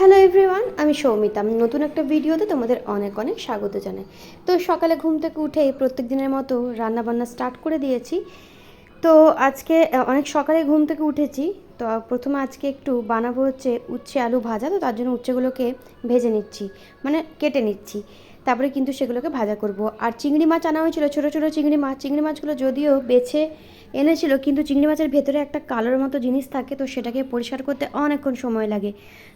Hello everyone আমি সৌমিতা। নতুন একটা ভিডিওতে তোমাদের অনেক অনেক স্বাগত জানাই। তো সকালে ঘুম থেকে উঠে প্রত্যেক দিনের মতো রান্নাবান্না স্টার্ট করে দিয়েছি। তো আজকে অনেক সকালে ঘুম থেকে উঠেছি। তো প্রথমে আজকে একটু বানাবো হচ্ছে উচ্ছে আলু ভাজা। তো তার জন্য উচ্ছেগুলোকে ভেজে নিচ্ছি। মানে কেটে নিচ্ছি। তারপরে কিন্তু সেগুলোকে ভাজা করব। আর চিংড়ি মাছ আনা হয়েছিল, ছোটো ছোটো চিংড়ি মাছ। চিংড়ি মাছগুলো যদিও বেছে এনেছিল, কিন্তু চিংড়ি মাছের ভেতরে একটা কালোর মতো জিনিস থাকে, তো সেটাকে পরিষ্কার করতে অনেকক্ষণ সময় লাগে।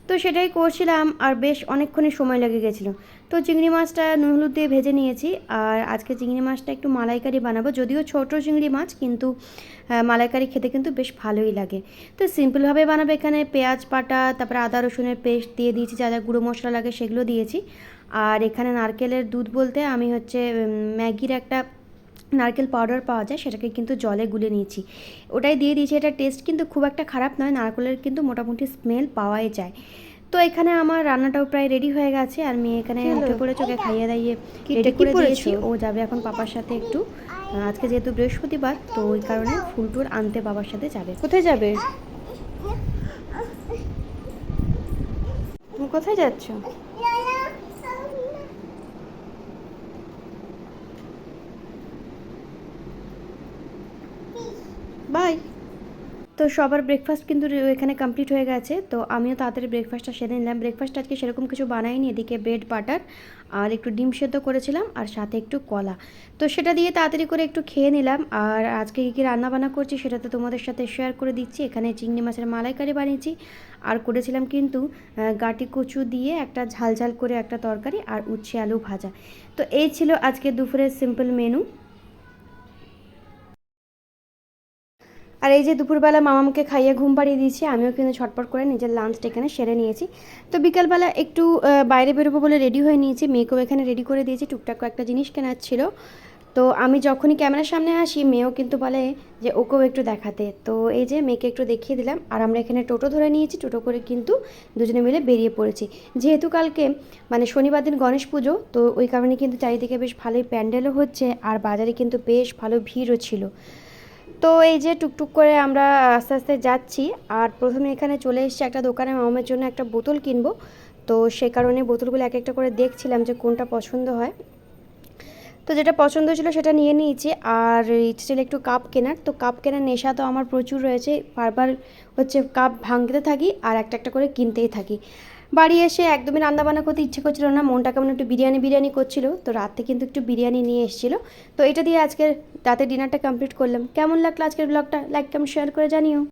তো সেটাই করছিলাম, আর বেশ অনেকক্ষণই সময় লেগে গেছিল। তো চিংড়ি মাছটা নুন হলুদ দিয়ে ভেজে নিয়েছি, আর আজকে চিংড়ি মাছটা একটু মালাইকারি বানাবো। যদিও ছোটো চিংড়ি মাছ, কিন্তু মালাইকারি খেতে কিন্তু বেশ ভালোই লাগে। তো সিম্পলভাবে বানাবো এখানে পেঁয়াজ পাটা তারপরে আদা রসুনের পেস্ট দিয়ে দিয়েছি, যা যা গুঁড়ো মশলা লাগে সেগুলো দিয়েছি। আর এখানে নারকেলের দুধ বলতে আমি হচ্ছে ম্যাগির একটা নারকেল পাউডার পাওয়া যায় সেটাকে কিন্তু জলে গুলে নিয়েছি। ওটাই দিয়ে দিয়েছি এটা টেস্ট কিন্তু খুব একটা খারাপ নয় নারকেলের কিন্তু মোটামুটি স্মেল পাওয়াই যায়। তো এখানে আমার রান্নাটাও প্রায় রেডি হয়ে গেছে আর মেয়ে এখানে উঠে পড়ে চোখে খাইয়ে দাইয়ে রেডি করে দিয়েছি। ও যাবে এখন পাপার সাথে একটু আজকে যেহেতু বৃহস্পতিবার তো ওই কারণে ফুল টুল আনতে বাবার সাথে যাবে। কোথায় যাবে? তুমি কোথায় যাচ্ছ? বাই তো সবার ব্রেকফাস্ট কিন্তু এখানে কমপ্লিট হয়ে গেছে। তো আমিও তাড়াতাড়ি ব্রেকফাস্টটা সেরে নিলাম। ব্রেকফাস্ট আজকে সেরকম কিছু বানাইনি, এদিকে ব্রেড বাটার আর একটু ডিম সেদ্ধ করেছিলাম আর সাথে একটু কলা। তো সেটা দিয়ে তাড়াতাড়ি করে একটু খেয়ে নিলাম। আর আজকে কী কী রান্নাবান্না করছি সেটা তো তোমাদের সাথে শেয়ার করে দিচ্ছি। এখানে চিংড়ি মাছের মালাইকারি বানিয়েছি। আর করেছিলাম কিন্তু গাটি কচু দিয়ে একটা ঝাল ঝাল করে একটা তরকারি আর উচ্ছে আলু ভাজা। তো এই ছিল আজকে দুপুরের সিম্পল মেনু আর এই যে দুপুরবেলা মামাকে খাইয়ে ঘুম পাড়িয়ে দিয়েছি, আমিও কিন্তু ছটপট করে নিজের লাঞ্চটা এখানে সেরে নিয়েছি। তো বিকালবেলা একটু বাইরে বেরোবো বলে রেডি হয়ে নিয়েছি, মেয়েকেও এখানে রেডি করে দিয়েছি, টুকটাক কয়েকটা জিনিস কেনার ছিল। তো আমি যখনই ক্যামেরার সামনে আসি, মেয়েও কিন্তু বলে যে ওকেও একটু দেখাতে। তো এই যে মেয়েকে একটু দেখিয়ে দিলাম, আর আমরা এখানে টোটো ধরে নিয়েছি, টোটো করে কিন্তু দুজনে মিলে বেরিয়ে পড়েছি। যেহেতু কালকে মানে শনিবার দিন গণেশ পুজো, তো ওই কারণে কিন্তু চারিদিকে বেশ ভালোই প্যান্ডেলও হচ্ছে, আর বাজারে কিন্তু বেশ ভালো ভিড়ও ছিল। তো এই যে টুকটুক করে আমরা আস্তে আস্তে যাচ্ছি, আর প্রথমে এখানে চলে এসেছি একটা দোকানে মামার জন্য একটা বোতল কিনবো। তো সে কারণে বোতলগুলো এক একটা করে দেখছিলাম যে কোনটা পছন্দ হয়। তো যেটা পছন্দ ছিল সেটা নিয়ে নিয়েছি, আর ইচ্ছে ছিল একটু কাপ কেনার। তো কাপ কেনার নেশা তো আমার প্রচুর রয়েছে। বারবার হচ্ছে কাপ ভাঙতে থাকি আর একটা একটা করে কিনতেই থাকি। বাড়ি এসে একদমই রান্নাবান্না করতে ইচ্ছে করছিল না, মনটা কেমন একটু বিরিয়ানি বিরিয়ানি করছিল, তো রাতে কিন্তু একটু বিরিয়ানি নিয়ে এসেছিল। তো এটা দিয়ে আজকের রাতে ডিনারটা কমপ্লিট করলাম। কেমন লাগল আজকের ব্লগটা লাইক কেমন শেয়ার করে জানিও।